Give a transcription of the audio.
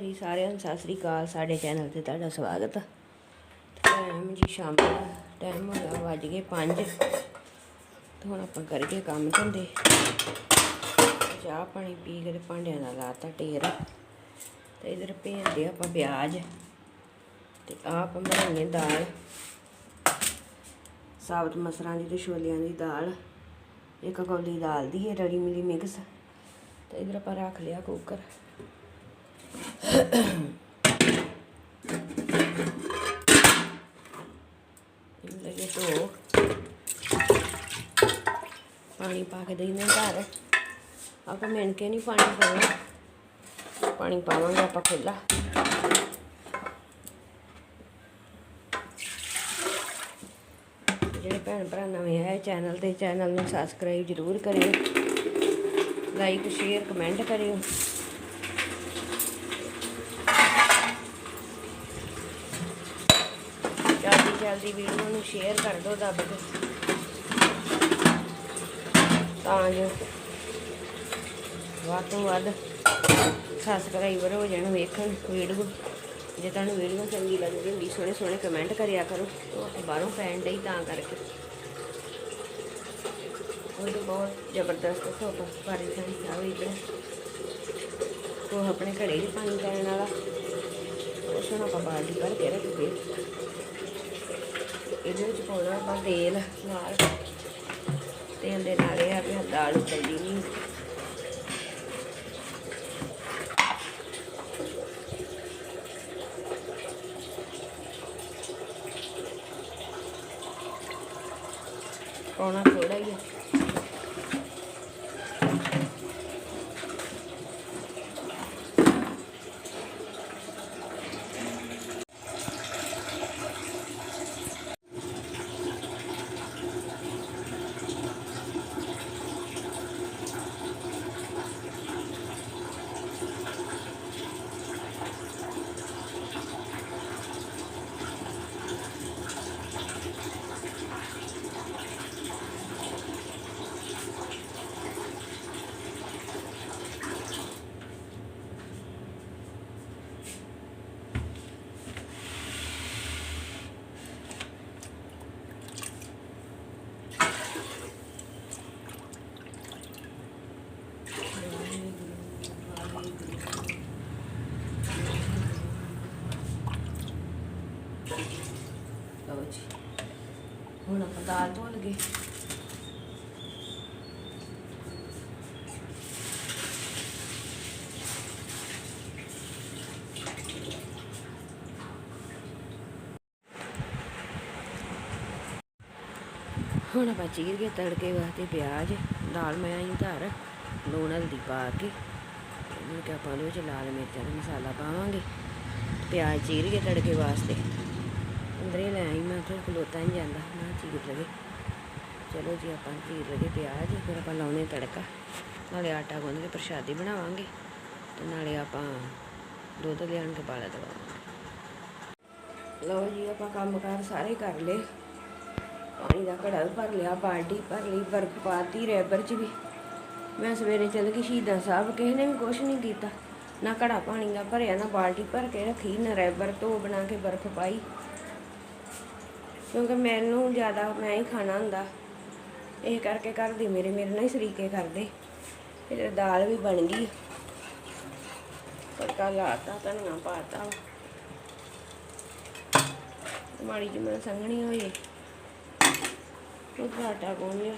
ਜੀ ਸਾਰਿਆਂ ਨੂੰ ਸਤਿ ਸ੍ਰੀ ਅਕਾਲ, ਸਾਡੇ ਚੈਨਲ ਤੇ ਤੁਹਾਡਾ ਸਵਾਗਤ ਹੈ ਟਾਈਮ ਜੀ ਸ਼ਾਮ ਦਾ ਟਾਈਮ ਹੋ ਗਿਆ ਵੱਜ ਗਏ 5 ਤੇ ਹੁਣ ਆਪਾਂ ਕਰਕੇ ਕੰਮ ਧੰਦੇ। ਚਾਹ ਪਾਣੀ ਪੀ ਕੇ ਤੇ ਭਾਂਡਿਆਂ ਦਾ ਲਾਤਾ ਢੇਰ। ਤੇ ਇਧਰ ਭੇਜਦੇ ਆਪਾਂ ਪਿਆਜ਼ ਤੇ ਆਹ ਆਪਾਂ ਬਣਾਈਏ ਦਾਲ। ਸਾਬਤ ਮਸਰਾਂ ਦੀ ਤੇ ਛੋਲਿਆਂ ਦੀ ਦਾਲ। ਇੱਕ ਕੌਲੀ ਦਾਲ ਦੀ ਹੈ ਰੜੀ ਮਿਲੀ ਮਿਕਸ। ਤੇ ਇਧਰ ਆਪਾਂ ਰੱਖ ਲਿਆ ਕੁੱਕਰ ਲਗੇ ਧੋ ਪਾਣੀ ਪਾ ਕੇ ਦੇਈਏ ਘਰ ਆਪਾਂ ਮਿਣ ਕੇ ਨਹੀਂ ਪਾਣੀ ਪਾਉਣਾ ਪਾਣੀ ਪਾਵਾਂਗੇ ਆਪਾਂ ਖੁੱਲਾ ਜਿਹੜੇ ਭੈਣ ਭਰਾ ਨਵੇਂ ਆਏ ਚੈਨਲ ਤੇ ਚੈਨਲ ਨੂੰ ਸਬਸਕ੍ਰਾਈਬ ਜ਼ਰੂਰ ਕਰਿਓ ਲਾਈਕ ਸ਼ੇਅਰ ਕਮੈਂਟ ਕਰਿਓ ਜਲਦੀ ਵੀਡੀਓ ਨੂੰ ਸ਼ੇਅਰ ਕਰ ਦਿਓ ਦੱਬ ਕੇ ਤਾਂ ਜੋ ਵੱਧ ਤੋਂ ਵੱਧ ਸਬਸਕ੍ਰਾਈਬਰ ਹੋ ਜਾਣ, ਵੇਖਣ ਵੀਡੀਓ ਜੇ ਤੁਹਾਨੂੰ ਵੀਡੀਓ ਚੰਗੀ ਲੱਗਦੀ ਹੁੰਦੀ, ਸੋਹਣੇ ਸੋਹਣੇ ਕਮੈਂਟ ਕਰਿਆ ਕਰੋ, ਉਹ ਬਾਹਰੋਂ ਪੈਣ ਡਈ ਤਾਂ ਕਰਕੇ। ਉਹਦੇ ਬਹੁਤ ਜ਼ਬਰਦਸਤ ਧੁੱਪ ਭਾਰੀ ਸਾਰੀ ਚਾਹ ਵੀ ਉਹ ਆਪਣੇ ਘੜੇ ਹੀ ਪਾਣੀ ਪੈਣ ਵਾਲਾ। ਉਸ ਨੂੰ ਆਪਾਂ ਬਾਲਟੀ ਭਰ ਕੇ ਰੱਖਦੇ ਇਹਦੇ ਵਿੱਚ ਪਾਉਣਾ ਆਪਾਂ ਤੇਲ ਨਾਲ। ਤੇਲ ਦੇ ਨਾਲ ਇਹ ਆ ਵੀ ਦਾਲ ਉਬਲਦੀ ਨਹੀਂ ਪਾਉਣਾ ਥੋੜਾ ਹੀ ਹੈ ਲਓ ਜੀ ਹੁਣ ਆਪਾਂ ਦਾਲ ਧੋ ਲਗੇ। ਹੁਣ ਆਪਾਂ ਚੀਰ ਕੇ ਤੜਕੇ ਵਾਸਤੇ ਪਿਆਜ਼, ਦਾਲ ਮੈਂ ਆਈ ਧਰ, ਲੂਣ ਹਲਦੀ ਪਾ ਕੇ ਇਹਨੂੰ ਕਿ ਆਪਾਂ ਉਹਦੇ ਵਿੱਚ ਲਾਲ ਮਿਰਚ ਦਾ ਮਸਾਲਾ ਪਾਵਾਂਗੇ। ਪਿਆਜ਼ ਚੀਰ ਕੇ ਤੜਕੇ ਵਾਸਤੇ। ਅੰਦਰੇ ਲੈ ਆਈ, ਮੈਂ ਉੱਥੇ ਖਲੋਤਾ ਨਹੀਂ ਜਾਂਦਾ। ਮੈਂ ਚੀਰ ਲਗੇ ਚਲੋ ਜੀ, ਆਪਾਂ ਚੀਰ ਲਗੇ ਪਿਆਜ਼, ਫਿਰ ਆਪਾਂ ਲਾਉਣੇ ਤੜਕਾ। ਨਾਲੇ ਆਟਾ ਗੁੰਨ ਕੇ ਪ੍ਰਸ਼ਾਦੀ ਬਣਾਵਾਂਗੇ ਤੇ ਨਾਲੇ ਆਪਾਂ ਦੁੱਧ ਲਿਆਣ ਕੇ ਬਾਲਾ ਦਵਾਵਾਂਗੇ। ਲਓ ਜੀ, ਆਪਾਂ ਕੰਮ ਕਾਰ ਸਾਰੇ ਕਰ ਲਏ। ਪਾਣੀ ਦਾ ਘੜਾ ਵੀ ਭਰ ਲਿਆ, ਬਾਲਟੀ ਭਰ ਲਈ, ਬਰਫ ਪਾਤੀ, ਰੈਬਰ 'ਚ ਵੀ। ਮੈਂ ਸਵੇਰੇ ਚੱਲ ਗਈ ਸ਼ਹੀਦਾਂ ਸਾਹਿਬ, ਕਿਸੇ ਨੇ ਵੀ ਕੁਛ ਨਹੀਂ ਕੀਤਾ। ਨਾ ਘੜਾ ਪਾਣੀ ਦਾ ਭਰਿਆ, ਨਾ ਬਾਲਟੀ ਭਰ ਕੇ ਰੱਖੀ, ਨਾ ਰੈਬਰ ਧੋ ਬਣਾ ਕੇ ਬਰਫ ਪਾਈ। ਕਿਉਂਕਿ ਮੈਨੂੰ ਜ਼ਿਆਦਾ ਮੈਂ ਹੀ ਖਾਣਾ ਹੁੰਦਾ। ਇਹ ਕਰਕੇ ਘਰ ਦੇ ਮੇਰੇ ਮੇਰੇ ਨਾਲ ਹੀ ਸਰੀਕੇ ਕਰਦੇ। ਫਿਰ ਦਾਲ ਵੀ ਬਣ ਗਈ। ਤੜਕਾ ਲਾਤਾ, ਧਨੀਆ ਪਾਤਾ। ਮਾੜੀ ਜਿਹੀ ਮੈਂ ਸੰਘਣੀ ਹੋਈ। ਉਹ ਆਟਾ ਗੁੰਨ ਲਿਆ।